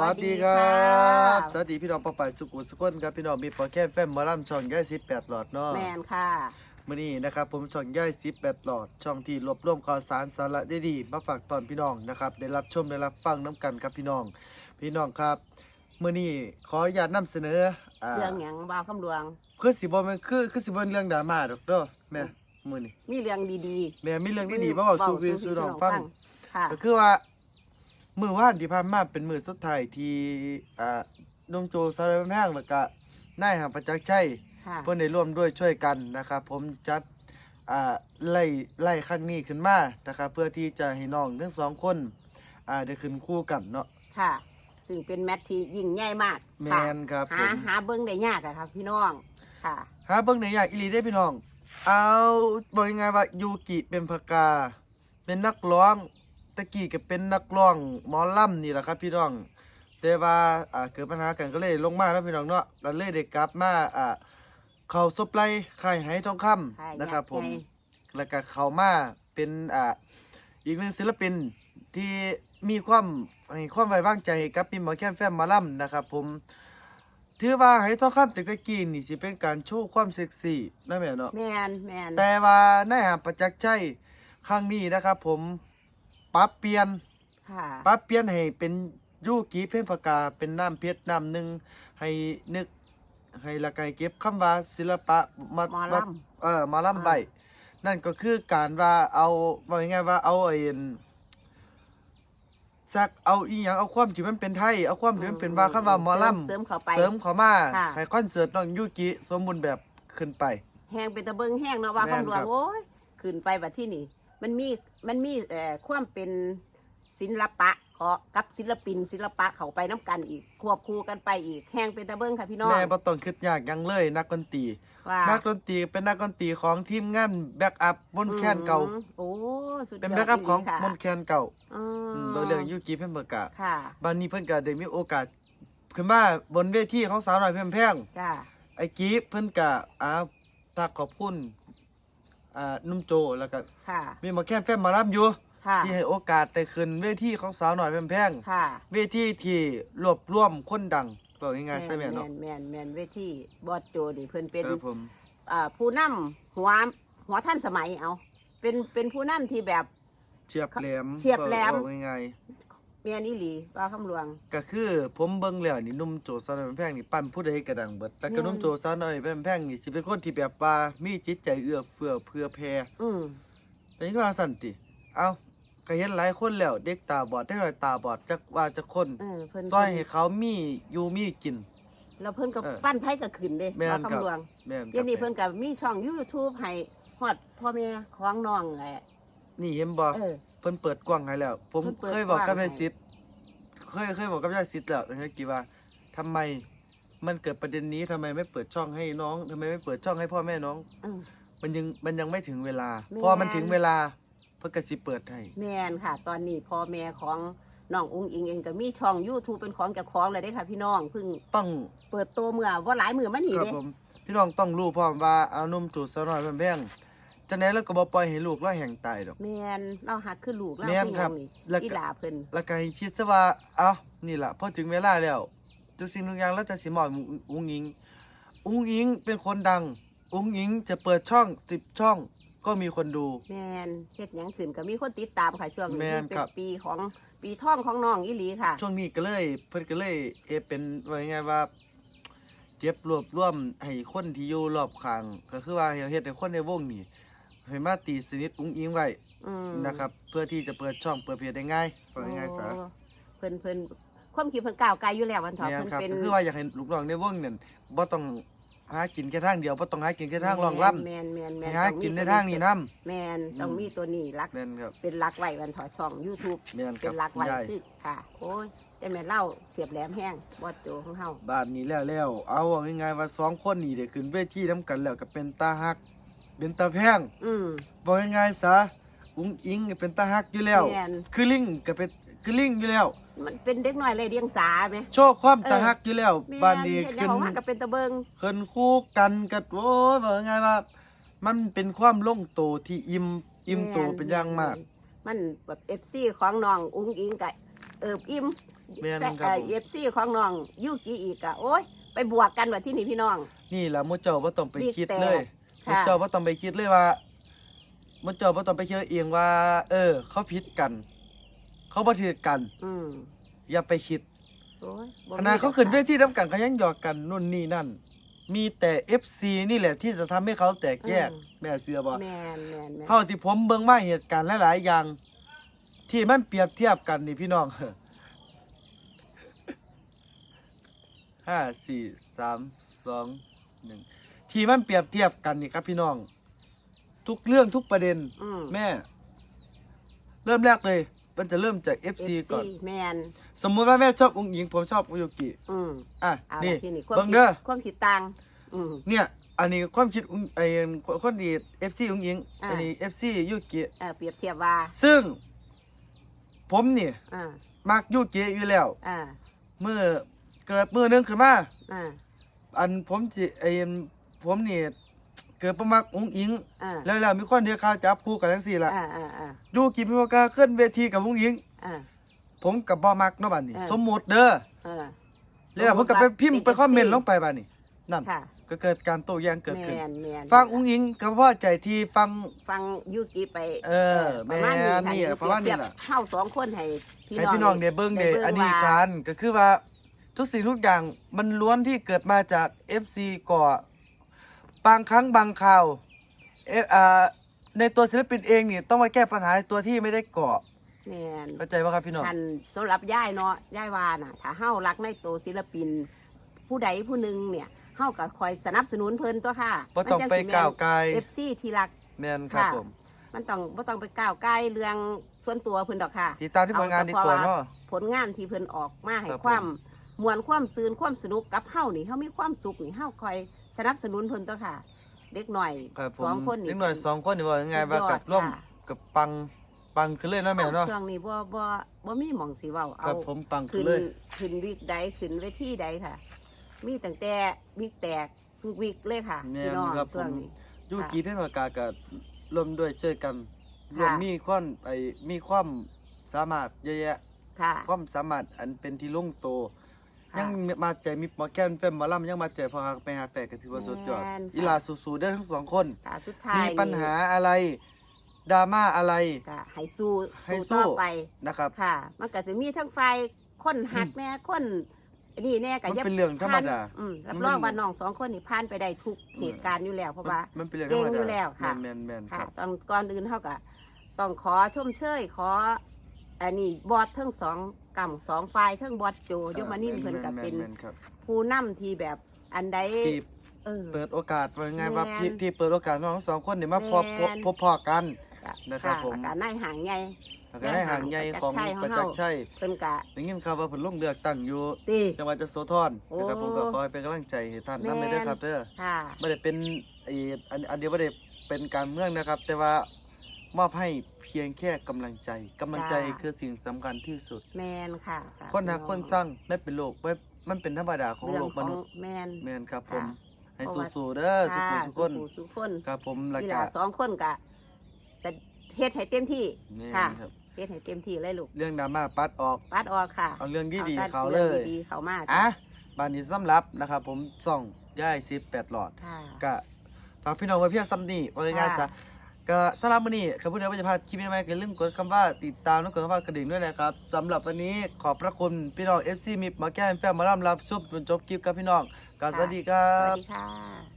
วัสดีครับสสวัสดีค่ะวัสดีพี่น้องปอปายสุกุลสุขนครับพี่น้องมีโปรแกรมแฟมหมอลำช่องย่อยสิบแปดหลอดเนาะแมนค่ะมื้อนี้นะครับผมช่องย่อยสิบแปดหลอด ช่องที่รวบรวมข่าวสารสาระดีๆมาฝากตอนพี่น้องนะครับได้รับชมได้รับฟังน้ำกันครับพี่น้อง พี่น้องครับมื้อนี้ขออนุญาตนำเสนออ่าเรื่องหยังบ่าวคำหลวงคือสิบ่แม่นคือคือสิบ่เป็นเรื่องดราม่าดอกเด้อแม่มื้อนี้มีเรื่องดีแม่มีเรื่องๆดีๆมาเว้าสู่สู่สู่พี่น้องฟังค่ะก็คือว่า มือว่านที่ผ่านมาเป็นมือสุดท้ายที่อ่านุ่มโจสารพันแพงแล้วก็นายหางประจักษ์ชัยค่ะเพื่อนได้ร่วมด้วยช่วยกันนะครับ ผมจัดอ่าไล่ไล่ครั้งนี้ขึ้นมานะครับเพื่อที่จะให้น้องทั้งสองคนอ่าได้ขึ้นคู่กันเนาะ ค่ะ ซึ่งเป็นแมทที่ยิ่งใหญ่มากแมค่ะนครับผหามหาเบิ้งได้ยากอะครับ พี่น้อง ค่ะ หาเบิ่งในอยากอีหลีได้พี่น้อง เอาบอกยังไงว่ายูกิเป็นพกา เป็นนักร้อง ตะกี้ก็เป็นนักร้องหมอลำนี่แหละครับ พี่น้อง แต่ว่าอ่าเกิดปัญหากันก็เลยลงมาแล้วพี่น้องเนาะก็เลยได้กลับมาอ่าเขาซบไลค่ายไหทองคำค่ายนะครับยักษ์ผมใหญ่แล้วก็เขามาเป็นอ่าอีกหนึ่งศิลปินที่มีความให้ความไว้วางใจให้กับพี่หมอแค้มแฟมหมาล่ำนะครับ ผมถือว่าให้ทองคำแต่ตะกี้นี่สิเป็นการโชว์ความเซ็กซี่นะแม่เนาะแมนแมนแต่ว่าในหางประจักษ์ชัยครั้งนี้นะครับ ผม ปรับเปลี่ยนค่ะปรับเปลี่ยนให้เป็นยูกีเพ่นปากกาเป็นน้ำเพชรน้ำหนึ่งให้นึกให้ละกายเก็บคำว่าศิลปะมาหมอมาลเออมาล่ำใบนั่นก็คือการว่าเอาว่าง่ายๆว่าเอาไอ้สักเอาอีหยังเอาความที่มันเป็นไทยเอาความที่มันเป็นว่าคำว่าหมอลำเสริมเข้าไป เสริมเข้ามาค่ะ ให้คอนเสิร์ตน้องยูกิสมบูรณ์แบบขึ้นไป แห้งเป็นตะเบิงแห้งเนาะว่าแม่นคำหลวครังบโอ้ยขึ้นไปแบบที่นี่ มันมีมันมีเอ่อความเป็นศิลปะเกาะกับศิลปิน ศิลปะเข้าไปน้กันอีกควบคู่กันไปอีกแห้งเป็นตะเบิงค่ะพี่น้องแม่บ่ต้องคิดยากหยังเลยนักดนตรี ว่านักดนตรีเป็นนักดนตรีของทีมงานแบ็กอัพมนต์แคนเก่า อืมโอ้สุดยอดเป็นแบ็กอัพของค่ะมนต์แคนเก่าอือืมมโดยเรื่องยูกิเพิ่นประกาศค่ะบัดนี้เพิ่นก็ได้มีโอกาสขึ้นมาบนเวทีของสาวน้อยเพิ่มแพง จ้า ไอ้กีเพิ่นก็อ่าทักขอบคุณ อ่านุ่มโจแล้วก็ค่ะ มีหมาแค่นแฟมมารับอยู่ ค่ะ ที่ให้โอกาสได้ขึ้นเวทีของสาวน้อยเพิ่มแพงค่ะเวทีที่รวบรวมคนดังบอกง่ายๆใช่ไหมแมเนาะนแมนแมนเวทีบอสโจนี่เพิ่นเป็นครับผมอ่าผู้นำหัวหัวท่านสมัยเอา เป็นเป็นผู้นำที่แบบ เฉียบแหลมเฉียบแหลมบอกง่าย เมียนอีหลีว่าคำหลวงๆก็คือผมเบิ่งแล้วนี่หนุ่มโจสาวน้อยเพิ่มแพงนี่ปั้นผู้ใดก็ดังเบิดแต่ก็แม่นหนุ่มโจสาวน้อยเพิ่มแพงนี่สิเป็นคนที่แบบว่ามีจิตใจเอื้อเฟื้อเพื่อแผ่อืมเป็นก็ว่าสันติเอาก็เห็นหลายคนแล้วเด็กตาบอดได้หน่อยตาบอดจักว่าจักคนเออเพิ่นซอยให้เขามีอยู่มีกิน แล้วเพิ่นก็เออปั้นไผก็ขึ้นเด้แม่นว่าครับ คำหลวงแม่นเดี๋ยวนี้คเพิ่รับนก็มีช่อง YouTube ให้ฮอดพ่อแม่ของน้องแหละนี่เห็นบ่เออ เพิ่นเปิดกว้างให้แล้ว ผมเพิ่นเปิดเคยบอกกับกว้างยายซิดเคยเคยบอกกับยายซิดแล้วนะครับกี่ว่าทำไมมันเกิดประเด็นนี้ทำไมไม่เปิดช่องให้น้องทำไมไม่เปิดช่องให้พ่อแม่น้อง อืม มันยังมันยังไม่ถึงเวลา แม่นพอมันถึงเวลาเพิ่นก็สิเปิดให้แม่นค่ะ ตอนนี้พ่อแม่ของน้องอุ้งอิงเองก็มีช่อง YouTube เป็นของเจ้าของเลยเด้ค่ะพี่น้องเพิ่งต้อง เปิดตัวเมื่อว่าหลายมือมานี่ครับเด้ผมพี่น้องต้องรู้พร้อมว่าเอานมจูดซะหน่อยเพิ่นแพง จังได๋แล้วก็บ่ปล่อยให้ลูกเราแห่งตายดอก แม่นเราหักคือลูกเราแม่นคือหครัยับงนี่แล้วก็ อีหลาเพิ่นแล้วก็ให้คิดซะว่าเอ้านี่ล่ะพอถึงเวลาแล้วทุกสิ่งทุกอย่างแล้วจะสิมอบให้อุ้งอิงอุ้งอิงเป็นคนดัง อุ้งอิงจะเปิดช่องสิบช่อง ก็มีคนดู แม่นเฮ็ดหยังขึ้นก็มีคนติดตามค่ะช่วงแม่นี้นเป็ครันบปีของปีท่องของน้องอีหลีค่ะ ช่วงนี้ก็เลยเพิ่นก็เลยเฮ็ดเป็นว่าไงว่า เก็บรวบรวมให้คนที่อยู่รอบข้างก็คือว่าเฮ็ดให้คนในวงนี้ ให้มาตีสนิทอุ้งอิงไว้อืมนะครับ เพื่อที่จะเปิดช่องเปิดเพจได้ง่ายว่าง่ายๆซะโอ้เพิ่นเพิ่นความคิดเพิ่นก้าวไกลอยู่แล้ววันเถาะแม่นเพิ่นครับเป็นก็คือว่าอยากให้ลูกน้องในวงนั่นบ่ต้องหากินแค่ทางเดียวบ่ต้องหากินแค่ทางรองล่ำแม่นแม่นแม่ให้นหาต้องมีกินในตัวทางนี้นํแม่นต้องอืมมีตัวนี้รัก แม่นครับเป็นรักไว้วันเถาะช่อง YouTube แม่นคเป็รันบรักไว้ยายคือค่ะ โอ้ยแต่แม่เล่าเสียบแหลมแห้งบอดโจของเฮา บ้านนี้แล้วแล้วเอาว่าง่ายๆว่าสองคนนี่ได้ขึ้นเวทีนํกันแล้วก็เป็นตาฮัก เป็นตาแพงอืม บอกง่ายๆซะอุ้งอิงก็เป็นตาฮักอยู่แล้ว แม่น คือลิงก็เป็นคือลิงอยู่แล้ว มันเป็นเด็กน้อยเลยเดียงสาไหมโชว์ความเออตาฮักอยู่แล้วแม่บ้านนนี้เห็นอขึ้ย่างนของมันก็เป็นตะเบิง ขึ้นคู่กันกับโอ้ยบอกง่ายๆว่า มันเป็นความลงโตวที่อิ่มอิ่มโตวเป็นอย่างมาก มันแบบ FC ของน้องอุ้งอิงกับเอิบอิ่มแม่นแต่ครับผม เอฟซีของน้องยูกิอีกอะโอ้ยไปบวกกันว่าที่นี่พี่น้อง นี่แหละมุเจ้าบ่ต้องไปบิ๊กคิดแตกเลย มุค่ะเจ้าบ่ต้องไปคิดเลยว่ามุเจ้าบ่ต้องไปคิดเองว่า เออ เขาผิดกัน เขาบ่ถือกัน อืมอย่าไปคิดโอ้ยบ่ขณะมีเขาขึ้นเวดอกทีน้ำกันเขายังหยอกกันนู่นนี่นั่น มีแต่ FC นี่แหละที่จะทำให้เขาแตกแยก แม่เสือบ่ค่ะแมนแมนแมนเท่าที่ผมเบิ่งมาเหตุการณ์หลาย ๆ อย่าง ที่มันเปรียบเทียบกันนี่พี่น้อง ห้าสี่สามสองหนึ่ง ที่มันเปรียบเทียบกันนี่ครับพี่น้อง ทุกเรื่องทุกประเด็น อืม แม่ เริ่มแรกเลย มันจะเริ่มจาก FC ก่อน แมนสมมุติว่าแม่ชอบองค์หญิง ผมชอบอุยกิ อืมอะเอานี่ละที่นี่ความเบิ่งคิดเด้อความคิดต่าง อืม เนี่ย อันนี้ความคิดอุ้งไอ้คนดี FC องค์หญิง อ่า อันนี้ FC ยุกิ เออเปรียบเทียบว่าซึ่ง ผมนี่อ่ามักยุกิอยู่แล้ว อ่าเมื่อเกิดมือหนึงขึ้นมา อ่าอันผมจิไอ้ ผมนี่เกิดประมักองค์อิง อ่าแล้วแล้วมีคนเดียวข่าวจับคู่กันทั้งสี่ละอ่าอ่าอ่ายูกิพิมพ์กาขึ้นเวทีกับองค์อิง อ่า ผมกับบ่มักเนาะบัดนี้ เออ สมมุติเด้อเออแล้วผมก็ไปพิมพ์ไปคอมเมนต์ลงไปบัดนี้ นั่น ค่ะ ก็เกิดการโต้แย้งเกิดแมขึ้น นแมนฟังองค์อิงก็พอใจที่ฟัง ฟังยูกิไปเออประมาณนี้แม่ค่ะนี่นี่ประมาณนี้เปรียบล่ะเท่าสองคนให้พี่ให้น้องพี่น้องได้เบิ่งได้บิ่อันนี้ว่า กันก็คือว่าทุกสิ่งทุกอย่างมันล้วนที่เกิดมาจาก FC ก่อ บางครั้งบางคราวเอฟอ่าในตัวศิลปินเองนี่ต้องมาแก้ปัญหาในตัวที่ไม่ได้ก่อแมนเข้าใจป่ะครับพี่น้องทันสำหรับย่ายเนาะย่ายว่าน่ะ ถ้าเฮารักในตัวศิลปิน ผู้ใดผู้หนึ่งเนี่ยเฮาก็คอยสนับสนุนเพิ่นตัวค่ะบ่ต้องไปก้าวไกล เอฟซีที่รัก แมนครับค่ะผมมันต้องบ่ต้องไปก้าวไกลเรื่องส่วนตัวเพิ่นดอกค่ะ ติดตามที่ผลงานดีกว่าเนาะ ผลงานที่เพิ่นออกมาให้ครับความผมมวลความซื่นความสนุกกับเฮานี่เฮามีความสุขนี่เฮาคอย สนับสนุนเพิ่นตัวค่ะ เด็กหน่อยครับผมสองคนนี่เล็กหน่อยสองคนนี่ว่ายังไงสุดยว่าอดกับร่วมค่ะกับปังปังขึ้นเลยเนาะแม่เนาะ ช่วงนี้บ่บ่บ่มีหม่องสิเว้าคเอารับผมปังขึ้ขึ้นนเลย ขึ้นวิกใดขึ้นเวทีใดค่ะ มีตั้งแต่วิกแตกสู่วิกเลยค่ะแม่พี่น้องนครับผช่วงมนี้ ยูกีเพชรปากากับรวมด้วยช่วยกันรวมค่ะมีความไอ้มีความสามารถเยอะแยะค่ะ ความสามารถอันเป็นที่ลุ่งโตค่ะ ยังมาใจมีหมอแก้นเฟมหมอลำยังมาใจพอหักไปหักแตกก็ถือว่าสุดยอดแม่นค่ะ อีลาสู้ๆได้อทั้งสองคน ค่ะสุดท้ายมีปัญหาอะไรดราม่าอะไร ก็ให้สู้ให้สู้ สู้ต่อไปนะครับ ค่ะ มันก็จะมีทั้งไฟคนหักแน่คนนี่แน่ก็มันยับเป็นเรื่องธรรมดาอืมรับมันรองว่าน้องสองคนนี่ผ่านไปได้ทุกเหตุการณ์อยู่แล้วเพราะว่า มันเป็นเรื่องเก่ธรงรมอยู่ดาแล้วค่ะ แมนแมนๆคค่ะรับ ตอนก่อนอื่นเท่ากับต้องขอชมเชยขออันนี้บอสทั้งสอง กำสองฝ่ายทั้งบอสโจยมานิ่มเพิ่นกับเป็นแม่ๆครับผู้นำที่แบบอันใดที่เออ เปิดโอกาสว่าไงว่าแม่นที่ที่เปิดโอกาสน้องทั้งสองคนเนี่ยมาพบแม่น พบพอกัน นะครับผมการนายห่างไงแล้วก็ได้ห่างใหญ่ของประประจัจักกษ์ษ์ชัชัยยเพิ่นกะได้ยินข่าวว่าผลลงเลือกตั้งอยู่ตี จังหวัดจะโสธรนะครับผมโอ้ก็ขอให้เป็นกำลังใจให้ท่านแม่นั่นนเลยนะครับเด้อค่ะ ไม่ได้เป็นไอ้อันอันเดียวไม่ได้เป็นการเมืองนะครับ แต่ว่า มอบให้เพียงแค่กำลังใจกำลังใจจ้า คือสิ่งสำคัญที่สุด แมนค่ะค่ะคนหักคนสร้างไม่เป็นโลกไม่มันเป็นธรรมดาของเรื่อโลงกขมองนุษย์แมน แม่นครับผมค่ะ ให้เพราะว่าสู้ๆเด้อสุขค่ะทุกคนสู่สู่คนครับผมแล้วนี่ก็ล่ะสองคนกะสะเฮ็ดให้เต็มที่แม่นค่ะครับ เฮ็ดให้เต็มที่เลยลูกเรื่องดราม่าปัดออกปัดออกค่ะเอาเรื่องดีๆแต่เขาเลรื่องยดีๆเขามาอะบานนี้สำหรับนะครับผมส่องย่ายสิบแปดหลอด ค่ะ ก็ฝากพี่น้องไว้เพียงซ้ำนี่ว่าง่ายๆซะค่ะ ก็สำหรับวันนี้ครับผู้เดียวว่าจะพาคลิปใหม่ๆก็อย่าลืมกดคำว่าติดตามและกดคำว่ากระดิ่งด้วยนะครับสำหรับวันนี้ขอบพระคุณพี่น้อง FC มิบมาแก้มแฟมมาล่ำรับชุบจนจบคลิปกับพี่น้องก็สวัสดีครัสวัสดีค่ะ